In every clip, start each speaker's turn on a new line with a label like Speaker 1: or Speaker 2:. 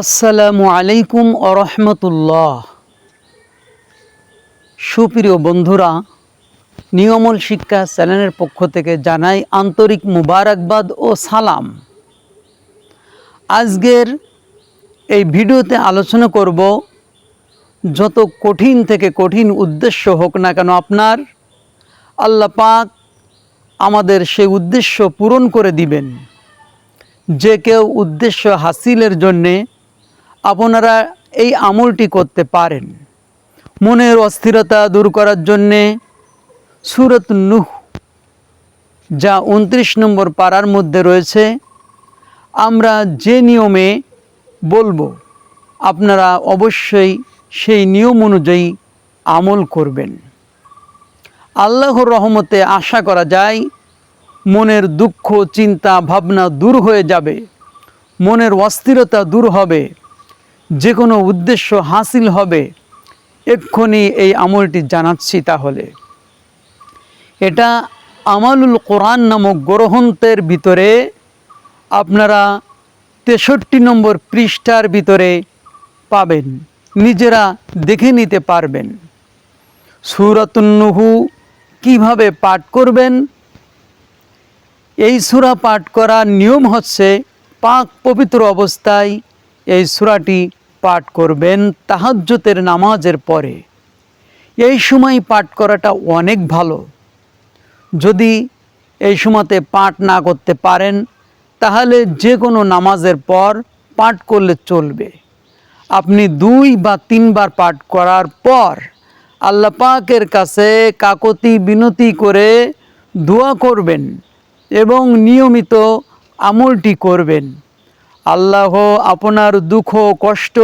Speaker 1: আসসালামু আলাইকুম আরহামতুল্লাহ সুপ্রিয় বন্ধুরা, নিয়মল শিক্ষা চ্যানেলের পক্ষ থেকে জানাই আন্তরিক মুবারকবাদ ও সালাম। আজকের এই ভিডিওতে আলোচনা করব, যত কঠিন থেকে কঠিন উদ্দেশ্য হোক না কেন আপনার, আল্লাহ পাক আমাদের সেই উদ্দেশ্য পূরণ করে দিবেন। যে কেউ উদ্দেশ্য হাসিলের জন্যে আপনারা এই আমলটি করতে পারেন। মনের অস্থিরতা দূর করার জন্যে সুরত নুহ, যা উনত্রিশ নম্বর পাড়ার মধ্যে রয়েছে, আমরা যে নিয়মে বলব, আপনারা অবশ্যই সেই নিয়ম অনুযায়ী আমল করবেন। আল্লাহর রহমতে আশা করা যায়, মনের দুঃখ, চিন্তা, ভাবনা দূর হয়ে যাবে, মনের অস্থিরতা দূর হবে। যে কোনো উদ্দেশ্য হাসিল হবে, এক্ষুনি এই আমলটি জানাচ্ছি তাহলে। এটা আমালুল কোরআন নামক গ্রহন্তের ভিতরে, আপনারা তেষট্টি নম্বর পৃষ্ঠার ভিতরে পাবেন। নিজেরা দেখে নিতে পারবেন। সুরাতুন্নুহু কীভাবে পাঠ করবেন? এই সুরা পাঠ করার নিয়ম হচ্ছে, পাক পবিত্র অবস্থায় এই সুরাটি পাঠ করবেন তাহাজ্জতের নামাজের পরে। এই সময় পাঠ করাটা অনেক ভালো। যদি এই সময়তে পাঠ না করতে পারেন, তাহলে যে কোনো নামাজের পর পাঠ করলে চলবে। আপনি দুই বা তিনবার পাঠ করার পর আল্লাহ পাকের কাছে কাকতি বিনতি করে দোয়া করবেন এবং নিয়মিত আমলটি করবেন। আল্লাহ আপনার দুঃখ, কষ্ট,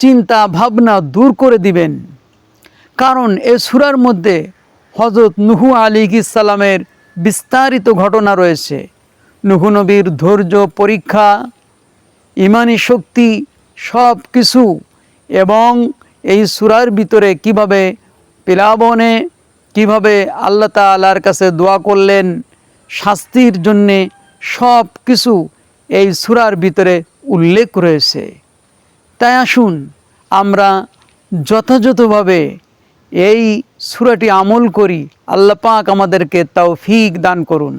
Speaker 1: চিন্তা, ভাবনা দূর করে দিবেন। কারণ এ সুরার মধ্যে হজরত নুহু আলী ইসালামের বিস্তারিত ঘটনা রয়েছে। নুহু নবীর ধৈর্য, পরীক্ষা, ইমানি শক্তি সব কিছু এবং এই সুরার ভিতরে কীভাবে পিলাবনে, কীভাবে আল্লাহ তালার কাছে দোয়া করলেন, শাস্তির জন্যে সব কিছু এই সুরার ভিতরে উল্লেখ রয়েছে। তাই আসুন আমরা যথাযথভাবে এই সুরাটি আমল করি। আল্লাপাক আমাদেরকে তাও ফিক দান করুন।